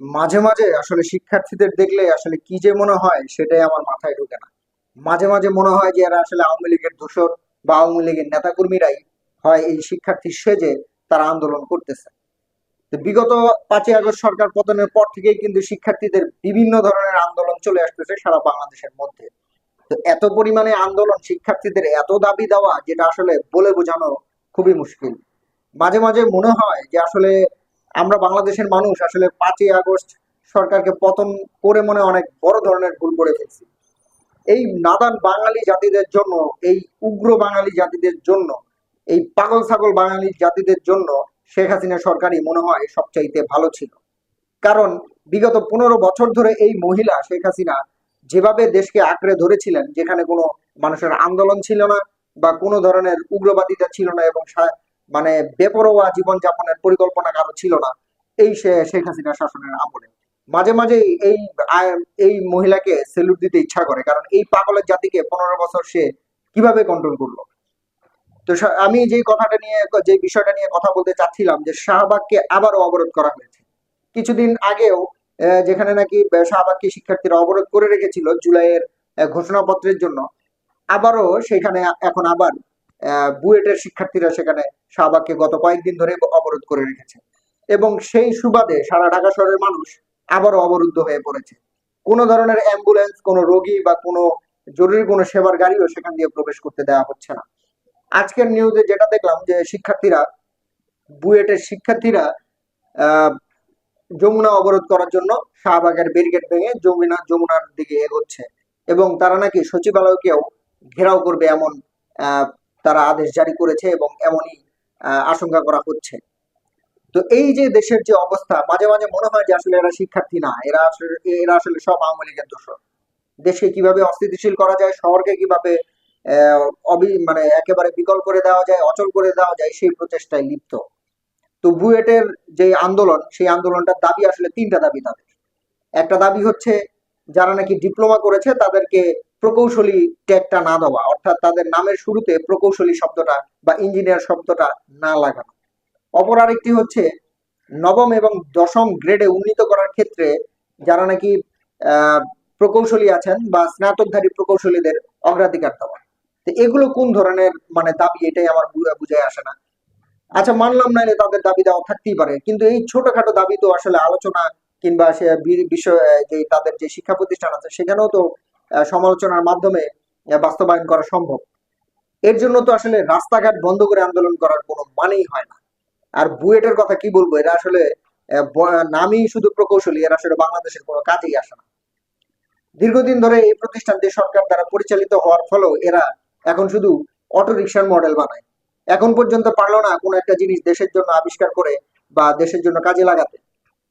মাঝে মাঝে আসলে শিক্ষার্থীদের দেখলে আসলে কি যে মনে হয় সেটাই আমার মাথায় ঢোকে না। মাঝে মাঝে মনে হয় যে এরা আসলে আওয়ামী লীগের দোসর বা আওয়ামী লীগের নেতাকর্মীরাই হয় এই শিক্ষার্থী সেজে তারা আন্দোলন করতেছে। বিগত পাঁচই আগস্ট সরকার পতনের পর থেকেই কিন্তু শিক্ষার্থীদের বিভিন্ন ধরনের আন্দোলন চলে আসতেছে সারা বাংলাদেশের মধ্যে। তো এত পরিমাণে আন্দোলন শিক্ষার্থীদের এত দাবি দেওয়া, যেটা আসলে বলে বোঝানো খুবই মুশকিল। মাঝে মাঝে মনে হয় যে আসলে আমরা বাংলাদেশের মানুষ আসলে পাঁচই আগস্ট সরকারকে পতন করে মনে অনেক বড় ধরনের ভুল করে ফেলছি। এই নাদান বাঙালি জাতিদের জন্য, এই উগ্র বাঙালি জাতিদের জন্য, এই পাগল ছাগল বাঙালি জাতিদের জন্য শেখ হাসিনা সরকারই মনে হয় সবচাইতে ভালো ছিল। কারণ বিগত পনেরো বছর ধরে এই মহিলা শেখ হাসিনা যেভাবে দেশকে আঁকড়ে ধরেছিলেন, যেখানে কোনো মানুষের আন্দোলন ছিল না বা কোনো ধরনের উগ্রবাদিতা ছিল না এবং মানে বেপরোয়া জীবনযাপনের পরিকল্পনা কারও ছিল না, এই শেখ হাসিনা শাসনের আমলে। মাঝে মাঝে এই এই মহিলাকে সেলুট দিতে ইচ্ছা করে, কারণ এই পাগলের জাতিকে পনেরো বছর সে কীভাবে কন্ট্রোল করল? তো আমি যে কথাটা নিয়ে যে বিষয়টা নিয়ে কথা বলতে চাচ্ছিলাম যে শাহবাগকে আবারও অবরোধ করা হয়েছে। কিছুদিন আগেও যেখানে নাকি শাহবাগকে শিক্ষার্থীরা অবরোধ করে রেখেছিল জুলাইয়ের ঘোষণাপত্রের জন্য, আবারও সেখানে এখন আবার বুয়েটের শিক্ষার্থীরা সেখানে শাহবাগকে গত কয়েকদিন ধরে অবরোধ করে রেখেছে। এবং সেই সুবাদে সারা ঢাকা শহরের মানুষ আবারও অবরুদ্ধ হয়ে পড়েছে। কোনো ধরনের অ্যাম্বুলেন্স, কোনো রোগী বা কোনো জরুরি কোনো সেবার গাড়িও সেখান দিয়ে প্রবেশ করতে দেওয়া হচ্ছে না। আজকের নিউজে যেটা দেখলাম যে শিক্ষার্থীরা, বুয়েটের শিক্ষার্থীরা যমুনা অবরোধ করার জন্য শাহবাগের ব্যারিকেড ভেঙে যমুনা, যমুনার দিকে এগোচ্ছে। এবং তারা নাকি সচিবালয়কেও ঘেরাও করবে এমন তারা আদেশ জারি করেছে এবং এমনই আশঙ্কা করা হচ্ছে। তো এই যে দেশের যে অবস্থা, মাঝে মাঝে মনে হয় যে আসলে এরা শিক্ষার্থী না, এরা আসলে এরা আসলে সব আওয়ামী লীগের দোষ দেশকে কীভাবে অস্থিতিশীল করা যায়, শহরকে কীভাবে মানে একেবারে বিকল করে দেওয়া যায়, অচল করে দেওয়া যায়, সেই প্রচেষ্টায় লিপ্ত। তো বুয়েটের যে আন্দোলন, সেই আন্দোলনটার দাবি আসলে তিনটা দাবি তাদের। একটা দাবি হচ্ছে, যারা নাকি ডিপ্লোমা করেছে, তাদেরকে প্রকৌশলী ট্যাগটা না দেওয়া, অর্থাৎ তাদের নামের শুরুতে প্রকৌশলী শব্দটা বা ইঞ্জিনিয়ার শব্দটা না লাগানো। অপর আরেকটি হচ্ছে নবম এবং দশম গ্রেডে উন্নীত করার ক্ষেত্রে যারা নাকি প্রকৌশলী আছেন বা স্নাতকধারী প্রকৌশলীদের অগ্রাধিকার দেওয়া। তো এগুলো কোন ধরনের মানে দাবি? এটাই আমার বু- বুঝায় আসে না। আচ্ছা মানলাম না যে তাদের দাবি দেওয়া থাকতেই পারে, কিন্তু এই ছোটখাটো দাবি তো আসলে আলোচনা কিংবা সে বিষয়, যে তাদের যে শিক্ষা প্রতিষ্ঠান আছে, সেখানেও তো সমালোচনার মাধ্যমে বাস্তবায়ন করা সম্ভব। এর জন্য তো আসলে রাস্তাঘাট বন্ধ করে আন্দোলন করার কোনো মানেই হয় না। আর বুয়েটের কথা কি বলব? এরা আসলে নামই শুধু প্রকৌশলী, এরা আসলে বাংলাদেশের কোনো কাজেই আসে না। দীর্ঘদিন ধরে এই প্রতিষ্ঠানটি সরকার দ্বারা পরিচালিত হওয়ার ফলেও এরা এখন শুধু অটো রিক্সার মডেল বানায়। এখন পর্যন্ত পারল না কোনো একটা জিনিস দেশের জন্য আবিষ্কার করে বা দেশের জন্য কাজে লাগাতে।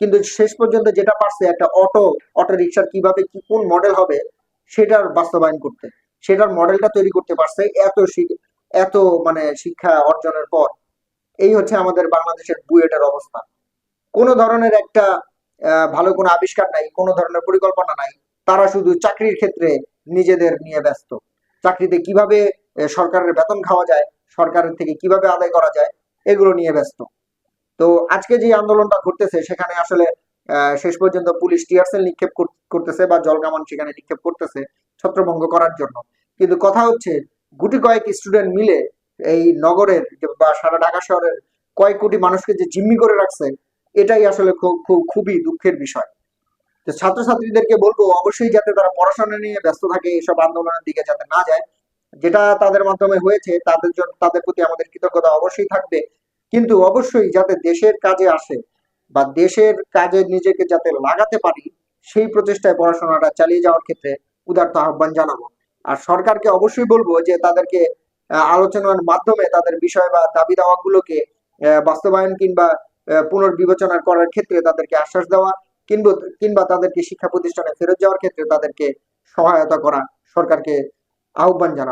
কিন্তু শেষ পর্যন্ত যেটা পারছে একটা অটো অটো রিক্সার কীভাবে কি কোন মডেল হবে সেটার বাস্তবায়ন করতে, সেটার মডেলটা তৈরি করতে পারছে এত এত মানে শিক্ষা অর্জনের পর। এই হচ্ছে আমাদের বাংলাদেশের বুয়েটের অবস্থা। কোনো ধরনের একটা ভালো কোনো আবিষ্কার নাই, কোনো ধরনের পরিকল্পনা নাই, তারা শুধু চাকরির ক্ষেত্রে নিজেদের নিয়ে ব্যস্ত। চাকরিতে কীভাবে সরকারের বেতন খাওয়া যায়, সরকারের থেকে কীভাবে আদায় করা যায়, এগুলো নিয়ে ব্যস্ত। তো আজকে যে আন্দোলনটা ঘটতেছে, সেখানে আসলে শেষ পর্যন্ত পুলিশ টিয়ারসেল নিক্ষেপ করতেছে বা জলকামান সেখানে নিক্ষেপ করতেছে ছত্রভঙ্গ করার জন্য। কিন্তু কথা হচ্ছে, গুটি কয়েক স্টুডেন্ট মিলে এই নগরের বা সারা ঢাকা শহরের কয়েক কোটি মানুষকে যে জিম্মি করে রাখছে, এটাই আসলে খুব- খুবই দুঃখের বিষয়। তো ছাত্রছাত্রীদেরকে বলব, অবশ্যই যাতে তারা পড়াশোনা নিয়ে ব্যস্ত থাকে এসব আন্দোলনের দিকে যাতে না যায়। যেটা তাদের মাধ্যমে হয়েছে, তাদের জন্য তাদের প্রতি আমাদের কৃতজ্ঞতা অবশ্যই থাকবে। কিন্তু অবশ্যই যাতে দেশের কাজে আসে বা দেশের কাজে নিজেকে যাতে লাগাতে পারি সেই প্রচেষ্টায় পড়াশোনাটা চালিয়ে যাওয়ার ক্ষেত্রে উদার্ত আহ্বান জানাব। আর সরকারকে অবশ্যই বলব যে তাদেরকে আলোচনার মাধ্যমে তাদের বিষয় বা দাবি দাওয়াগুলোকে আহ, বাস্তবায়ন কিংবা পুনর্বিবেচনা করার ক্ষেত্রে তাদেরকে আশ্বাস দেওয়া কিংবা কিংবা তাদেরকে শিক্ষা প্রতিষ্ঠানে ফেরত যাওয়ার ক্ষেত্রে তাদেরকে সহায়তা করা সরকারকে আহ্বান জানাব।